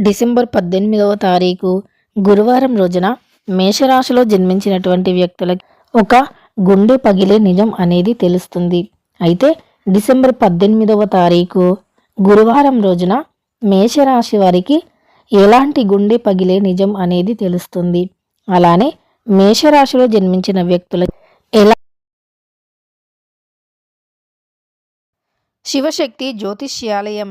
December పద్దెనిమిదవ తారీఖు గురువారం రోజున మేషరాశిలో జన్మించినటువంటి వ్యక్తులకి ఒక గుండె పగిలే నిజం అనేది తెలుస్తుంది. అయితే డిసెంబర్ పద్దెనిమిదవ తారీఖు గురువారం రోజున మేషరాశి వారికి ఎలాంటి గుండె పగిలే నిజం అనేది తెలుస్తుంది. అలానే మేషరాశిలో జన్మించిన వ్యక్తుల ఎలా శివశక్తి జ్యోతిష్యాలయం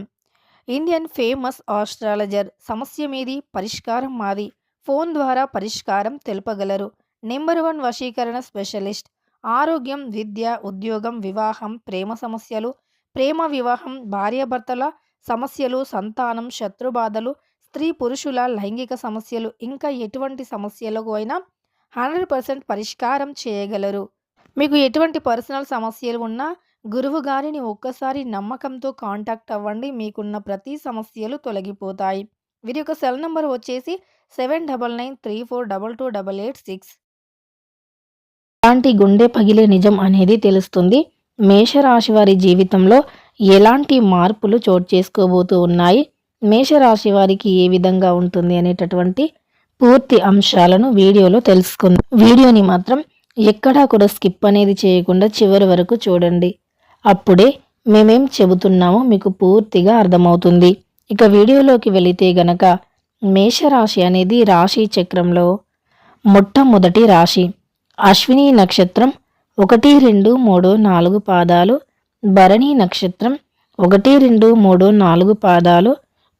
ఇండియన్ ఫేమస్ ఆస్ట్రాలజర్. సమస్య మీది పరిష్కారం మాది. ఫోన్ ద్వారా పరిష్కారం తెలుపగలరు. నెంబర్ వన్ వశీకరణ స్పెషలిస్ట్. ఆరోగ్యం విద్య ఉద్యోగం వివాహం ప్రేమ సమస్యలు. ప్రేమ వివాహం భార్యాభర్తల సమస్యలు సంతానం శత్రుబాధలు స్త్రీ పురుషుల లైంగిక సమస్యలు. ఇంకా ఎటువంటి సమస్యలకు అయినా హండ్రెడ్ పర్సెంట్ పరిష్కారం చేయగలరు. మీకు ఎటువంటి పర్సనల్ సమస్యలు ఉన్నా గురువు గారిని ఒక్కసారి నమ్మకంతో కాంటాక్ట్ అవ్వండి. మీకున్న ప్రతి సమస్యలు తొలగిపోతాయి. వీరి యొక్క సెల్ నంబర్ వచ్చేసి seven double nine three four double two double eight six. ఎలాంటి గుండె పగిలే నిజం అనేది తెలుస్తుంది. మేషరాశి వారి జీవితంలో ఎలాంటి మార్పులు చోటు చేసుకోబోతూ ఉన్నాయి? మేషరాశి వారికి ఏ విధంగా ఉంటుంది అనేటటువంటి పూర్తి అంశాలను వీడియోలో తెలుసుకుందాం. వీడియోని మాత్రం ఎక్కడా కూడా స్కిప్ అనేది చేయకుండా చివరి వరకు చూడండి. అప్పుడే మేమేం చెబుతున్నామో మీకు పూర్తిగా అర్థమవుతుంది. ఇక వీడియోలోకి వెళితే గనక మేషరాశి అనేది రాశి చక్రంలో మొట్టమొదటి రాశి. అశ్విని నక్షత్రం ఒకటి రెండు మూడు నాలుగు పాదాలు భరణి నక్షత్రం ఒకటి రెండు మూడు నాలుగు పాదాలు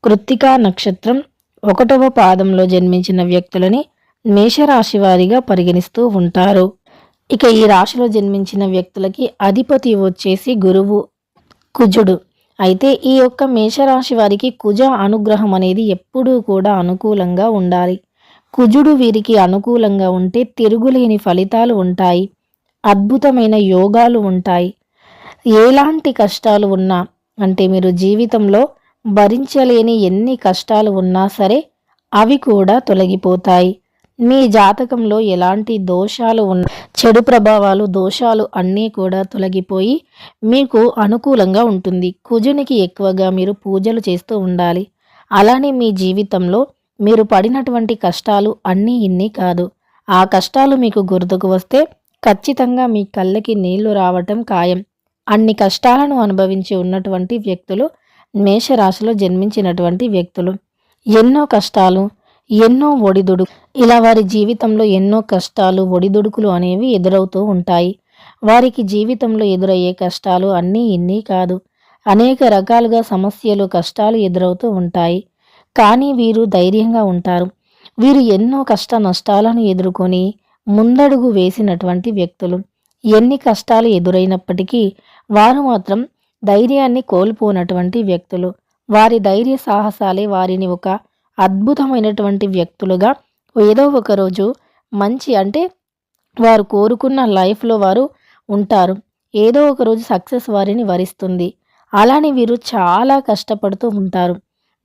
కృత్తికా నక్షత్రం ఒకటవ పాదంలో జన్మించిన వ్యక్తులని మేషరాశి వారిగా పరిగణిస్తూ ఉంటారు. ఇక ఈ రాశిలో జన్మించిన వ్యక్తులకి అధిపతి వచ్చేసి గురువు కుజుడు. అయితే ఈ యొక్క మేషరాశి వారికి కుజ అనుగ్రహం అనేది ఎప్పుడూ కూడా అనుకూలంగా ఉండాలి. కుజుడు వీరికి అనుకూలంగా ఉంటే తిరుగులేని ఫలితాలు ఉంటాయి. అద్భుతమైన యోగాలు ఉంటాయి. ఎలాంటి కష్టాలు ఉన్నా అంటే మీరు జీవితంలో భరించలేని ఎన్ని కష్టాలు ఉన్నా సరే అవి కూడా తొలగిపోతాయి. మీ జాతకంలో ఎలాంటి దోషాలు ఉన్న చెడు ప్రభావాలు దోషాలు అన్నీ కూడా తొలగిపోయి మీకు అనుకూలంగా ఉంటుంది. కుజునికి ఎక్కువగా మీరు పూజలు చేస్తూ ఉండాలి. అలానే మీ జీవితంలో మీరు పడినటువంటి కష్టాలు అన్నీ ఇన్ని కాదు. ఆ కష్టాలు మీకు గుర్తుకు వస్తే ఖచ్చితంగా మీ కళ్ళకి నీళ్ళు రావటం ఖాయం. అన్ని కష్టాలను అనుభవించి ఉన్నటువంటి వ్యక్తులు మేషరాశిలో జన్మించినటువంటి వ్యక్తులు. ఎన్నో కష్టాలు ఎన్నో ఒడిదుడు ఇలా వారి జీవితంలో ఎన్నో కష్టాలు ఒడిదుడుకులు అనేవి ఎదురవుతూ ఉంటాయి. వారికి జీవితంలో ఎదురయ్యే కష్టాలు అన్నీ ఇన్ని కాదు. అనేక రకాలుగా సమస్యలు కష్టాలు ఎదురవుతూ ఉంటాయి. కానీ వీరు ధైర్యంగా ఉంటారు. వీరు ఎన్నో కష్ట నష్టాలను ఎదుర్కొని ముందడుగు వేసినటువంటి వ్యక్తులు. ఎన్ని కష్టాలు ఎదురైనప్పటికీ వారు మాత్రం ధైర్యాన్ని కోల్పోనటువంటి వ్యక్తులు. వారి ధైర్య సాహసాలే వారిని ఒక అద్భుతమైనటువంటి వ్యక్తులుగా ఏదో ఒక రోజు మంచి అంటే వారు కోరుకున్న లైఫ్లో వారు ఉంటారు. ఏదో ఒక రోజు సక్సెస్ వారిని వరిస్తుంది. అలానే వీరు చాలా కష్టపడుతూ ఉంటారు.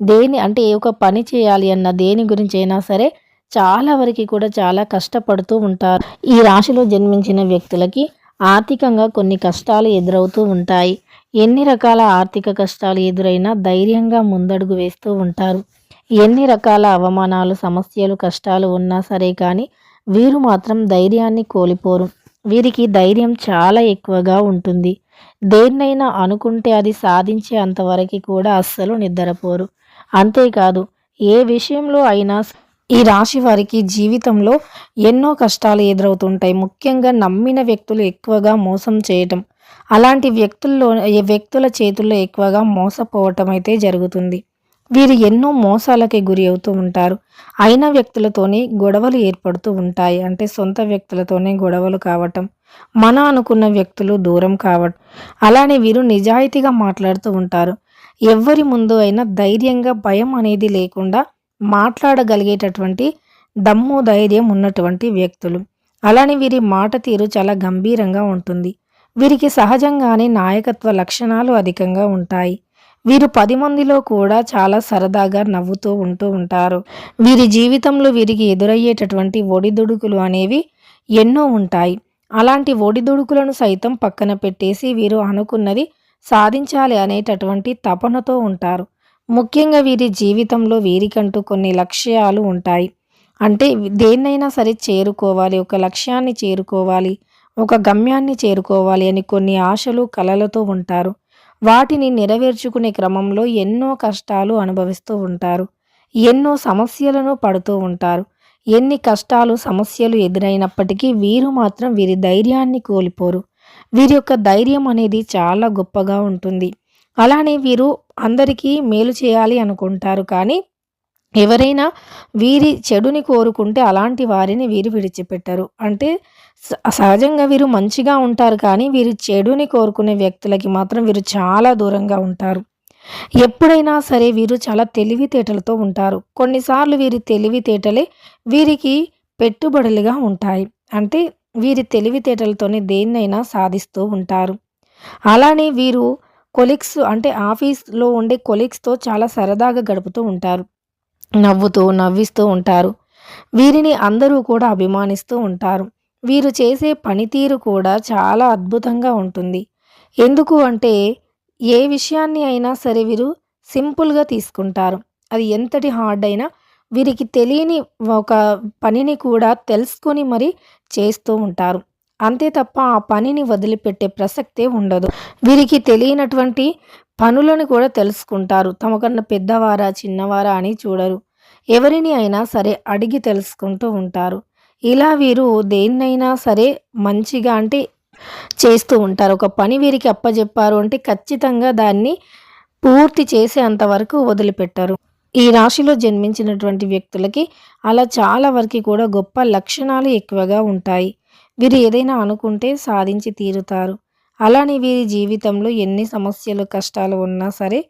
దేని అంటే ఏ ఒక పని చేయాలి అన్న దేని గురించి అయినా సరే చాలా వరకు కూడా చాలా కష్టపడుతూ ఉంటారు. ఈ రాశిలో జన్మించిన వ్యక్తులకి ఆర్థికంగా కొన్ని కష్టాలు ఎదురవుతూ ఉంటాయి. ఎన్ని రకాల ఆర్థిక కష్టాలు ఎదురైనా ధైర్యంగా ముందడుగు వేస్తూ ఉంటారు. ఎన్ని రకాల అవమానాలు సమస్యలు కష్టాలు ఉన్నా సరే కానీ వీరు మాత్రం ధైర్యాన్ని కోల్పోరు. వీరికి ధైర్యం చాలా ఎక్కువగా ఉంటుంది. దేన్నైనా అనుకుంటే అది సాధించే అంతవరకు కూడా అస్సలు నిద్రపోరు. అంతేకాదు ఏ విషయంలో అయినా ఈ రాశి వారికి జీవితంలో ఎన్నో కష్టాలు ఎదురవుతుంటాయి. ముఖ్యంగా నమ్మిన వ్యక్తులు ఎక్కువగా మోసం చేయటం. అలాంటి వ్యక్తుల్లో వ్యక్తుల చేతుల్లో ఎక్కువగా మోసపోవటం అయితే జరుగుతుంది. వీరు ఎన్నో మోసాలకి గురి అవుతూ ఉంటారు. అయిన వ్యక్తులతోనే గొడవలు ఏర్పడుతూ ఉంటాయి. అంటే సొంత వ్యక్తులతోనే గొడవలు కావటం మన అనుకున్న వ్యక్తులు దూరం కావటం. అలానే వీరు నిజాయితీగా మాట్లాడుతూ ఉంటారు. ఎవరి ముందు అయినా ధైర్యంగా భయం అనేది లేకుండా మాట్లాడగలిగేటటువంటి దమ్ము ధైర్యం ఉన్నటువంటి వ్యక్తులు. అలానే వీరి మాట తీరు చాలా గంభీరంగా ఉంటుంది. వీరికి సహజంగానే నాయకత్వ లక్షణాలు అధికంగా ఉంటాయి. వీరు పది మందిలో కూడా చాలా సరదాగా నవ్వుతూ ఉంటూ ఉంటారు. వీరి జీవితంలో వీరికి ఎదురయ్యేటటువంటి ఒడిదుడుకులు అనేవి ఎన్నో ఉంటాయి. అలాంటి ఒడిదుడుకులను సైతం పక్కన పెట్టేసి వీరు అనుకున్నది సాధించాలి అనేటటువంటి తపనతో ఉంటారు. ముఖ్యంగా వీరి జీవితంలో వీరికంటూ కొన్ని లక్ష్యాలు ఉంటాయి. అంటే దేన్నైనా సరే చేరుకోవాలి ఒక లక్ష్యాన్ని చేరుకోవాలి ఒక గమ్యాన్ని చేరుకోవాలి అని కొన్ని ఆశలు కలలతో ఉంటారు. వాటిని నెరవేర్చుకునే క్రమంలో ఎన్నో కష్టాలు అనుభవిస్తూ ఉంటారు. ఎన్నో సమస్యలను పడుతూ ఉంటారు. ఎన్ని కష్టాలు సమస్యలు ఎదురైనప్పటికీ వీరు మాత్రం వీరి ధైర్యాన్ని కోల్పోరు. వీరి యొక్క ధైర్యం అనేది చాలా గొప్పగా ఉంటుంది. అలానే వీరు అందరికీ మేలు చేయాలి అనుకుంటారు కానీ ఎవరైనా వీరి చెడుని కోరుకుంటే అలాంటి వారిని వీరు విడిచిపెట్టరు. అంటే సహజంగా వీరు మంచిగా ఉంటారు కానీ వీరు చెడుని కోరుకునే వ్యక్తులకి మాత్రం వీరు చాలా దూరంగా ఉంటారు. ఎప్పుడైనా సరే వీరు చాలా తెలివితేటలతో ఉంటారు. కొన్నిసార్లు వీరి తెలివితేటలే వీరికి పెట్టుబడులుగా ఉంటాయి. అంటే వీరి తెలివితేటలతోనే దేన్నైనా సాధిస్తూ ఉంటారు. అలానే వీరు కొలిక్స్ అంటే ఆఫీస్లో ఉండే కొలిక్స్తో చాలా సరదాగా గడుపుతూ ఉంటారు. నవ్వుతూ నవ్విస్తూ ఉంటారు. వీరిని అందరూ కూడా అభిమానిస్తూ ఉంటారు. వీరు చేసే పనితీరు కూడా చాలా అద్భుతంగా ఉంటుంది. ఎందుకు అంటే ఏ విషయాన్ని అయినా సరే వీరు సింపుల్గా తీసుకుంటారు. అది ఎంతటి హార్డ్ అయినా వీరికి తెలియని ఒక పనిని కూడా తెలుసుకొని మరి చేస్తూ ఉంటారు. అంతే తప్ప ఆ పనిని వదిలిపెట్టే ప్రసక్తే ఉండదు. వీరికి తెలియనటువంటి పనులను కూడా తెలుసుకుంటారు. తమకన్నా పెద్దవారా చిన్నవారా అని చూడరు. ఎవరిని అయినా సరే అడిగి తెలుసుకుంటూ ఉంటారు. ఇలా వీరు దేన్నైనా సరే మంచిగా అంటే చేస్తూ ఉంటారు. ఒక పని వీరికి అప్పజెప్పారు అంటే ఖచ్చితంగా దాన్ని పూర్తి చేసేంత వరకు వదిలిపెట్టారు. ఈ రాశిలో జన్మించినటువంటి వ్యక్తులకి అలా చాలా వరకు కూడా గొప్ప లక్షణాలు ఎక్కువగా ఉంటాయి. వీరు ఏదైనా అనుకుంటే సాధించి తీరుతారు. అలానే వీరి జీవితంలో ఎన్ని సమస్యలు కష్టాలు ఉన్నా సరే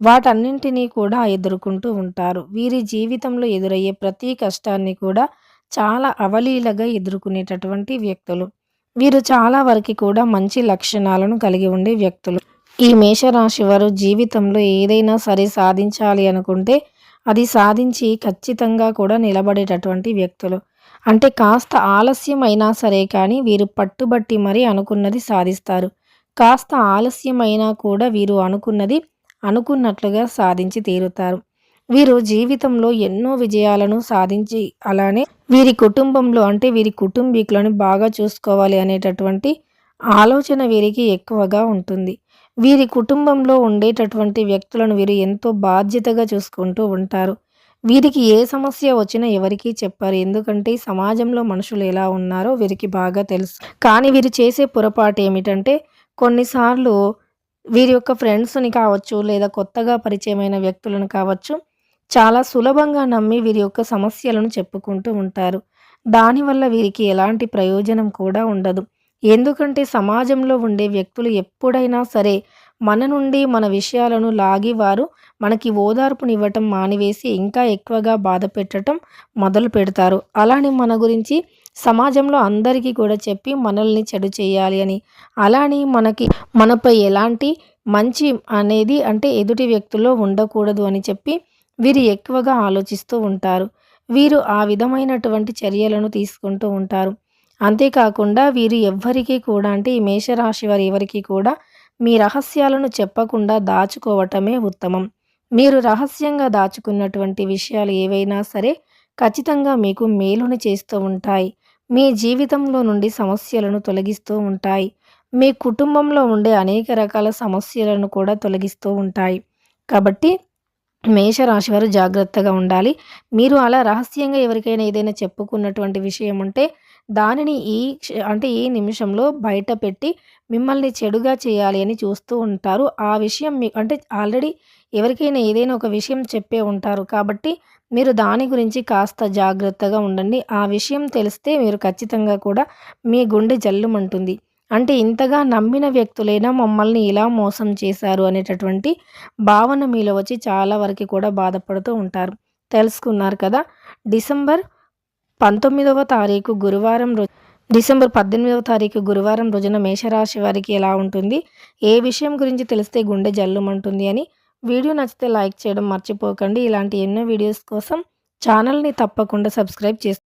వాటన్నింటినీ కూడా ఎదుర్కొంటూ ఉంటారు. వీరి జీవితంలో ఎదురయ్యే ప్రతి కష్టాన్ని కూడా చాలా అవలీలగా ఎదుర్కొనేటటువంటి వ్యక్తులు. వీరు చాలా వరకు కూడా మంచి లక్షణాలను కలిగి ఉండే వ్యక్తులు. ఈ మేషరాశి వారు జీవితంలో ఏదైనా సరే సాధించాలి అనుకుంటే అది సాధించి ఖచ్చితంగా కూడా నిలబడేటటువంటి వ్యక్తులు. అంటే కాస్త ఆలస్యం అయినా సరే కానీ వీరు పట్టుబట్టి మరీ అనుకున్నది సాధిస్తారు. కాస్త ఆలస్యమైనా కూడా వీరు అనుకున్నది అనుకున్నట్లుగా సాధించి తీరుతారు. వీరు జీవితంలో ఎన్నో విజయాలను సాధించి అలానే వీరి కుటుంబంలో అంటే వీరి కుటుంబీకులను బాగా చూసుకోవాలి అనేటటువంటి ఆలోచన వీరికి ఎక్కువగా ఉంటుంది. వీరి కుటుంబంలో ఉండేటటువంటి వ్యక్తులను వీరు ఎంతో బాధ్యతగా చూసుకుంటూ ఉంటారు. వీరికి ఏ సమస్య వచ్చినా ఎవరికీ చెప్పారు. ఎందుకంటే సమాజంలో మనుషులు ఎలా ఉన్నారో వీరికి బాగా తెలుసు. కానీ వీరు చేసే పొరపాటు ఏమిటంటే కొన్నిసార్లు వీరి యొక్క ఫ్రెండ్స్ని కావచ్చు లేదా కొత్తగా పరిచయమైన వ్యక్తులను కావచ్చు చాలా సులభంగా నమ్మి వీరి యొక్క సమస్యలను చెప్పుకుంటూ ఉంటారు. దానివల్ల వీరికి ఎలాంటి ప్రయోజనం కూడా ఉండదు. ఎందుకంటే సమాజంలో ఉండే వ్యక్తులు ఎప్పుడైనా సరే మన నుండి మన విషయాలను లాగి వారు మనకి ఓదార్పునివ్వటం మానివేసి ఇంకా ఎక్కువగా బాధ పెట్టడం మొదలు పెడతారు. అలానే మన గురించి సమాజంలో అందరికీ కూడా చెప్పి మనల్ని చెడు చేయాలి అని. అలానే మనకి మనపై ఎలాంటి మంచి అనేది అంటే ఎదుటి వ్యక్తుల్లో ఉండకూడదు అని చెప్పి వీరు ఎక్కువగా ఆలోచిస్తూ ఉంటారు. వీరు ఆ విధమైనటువంటి చర్యలను తీసుకుంటూ ఉంటారు. అంతేకాకుండా వీరు ఎవ్వరికీ కూడా అంటే ఈ మేషరాశి వారి ఎవరికి కూడా మీ రహస్యాలను చెప్పకుండా దాచుకోవటమే ఉత్తమం. మీరు రహస్యంగా దాచుకున్నటువంటి విషయాలు ఏవైనా సరే ఖచ్చితంగా మీకు మేలుని చేస్తూ ఉంటాయి. మీ జీవితంలో నుండి సమస్యలను తొలగిస్తూ ఉంటాయి. మీ కుటుంబంలో ఉండే అనేక రకాల సమస్యలను కూడా తొలగిస్తూ ఉంటాయి. కాబట్టి మేషరాశి వారు జాగ్రత్తగా ఉండాలి. మీరు అలా రహస్యంగా ఎవరికైనా ఏదైనా చెప్పుకున్నటువంటి విషయం ఉంటే దానిని ఈ అంటే ఈ నిమిషంలో బయట పెట్టి మిమ్మల్ని చెడుగా చేయాలి అని చూస్తూ ఉంటారు. ఆ విషయం మీ అంటే ఆల్రెడీ ఎవరికైనా ఏదైనా ఒక విషయం చెప్పే ఉంటారు కాబట్టి మీరు దాని గురించి కాస్త జాగ్రత్తగా ఉండండి. ఆ విషయం తెలిస్తే మీరు ఖచ్చితంగా కూడా మీ గుండె జల్లుమంటుంది. అంటే ఇంతగా నమ్మిన వ్యక్తులైనా మమ్మల్ని ఇలా మోసం చేశారు అనేటటువంటి భావన మీలో వచ్చి చాలా వరకు కూడా బాధపడుతూ ఉంటారు. తెలుసుకున్నారు కదా? డిసెంబర్ పంతొమ్మిదవ తారీఖు గురువారం రోజు డిసెంబర్ పద్దెనిమిదవ తారీఖు గురువారం రోజున మేషరాశి వారికి ఎలా ఉంటుంది? ఏ విషయం గురించి తెలిస్తే గుండె జల్లుమంటుంది అని. వీడియో నచ్చితే లైక్ చేయడం మర్చిపోకండి. ఇలాంటి ఎన్నో వీడియోస్ కోసం ఛానల్ని తప్పకుండా సబ్స్క్రైబ్ చేసుకోండి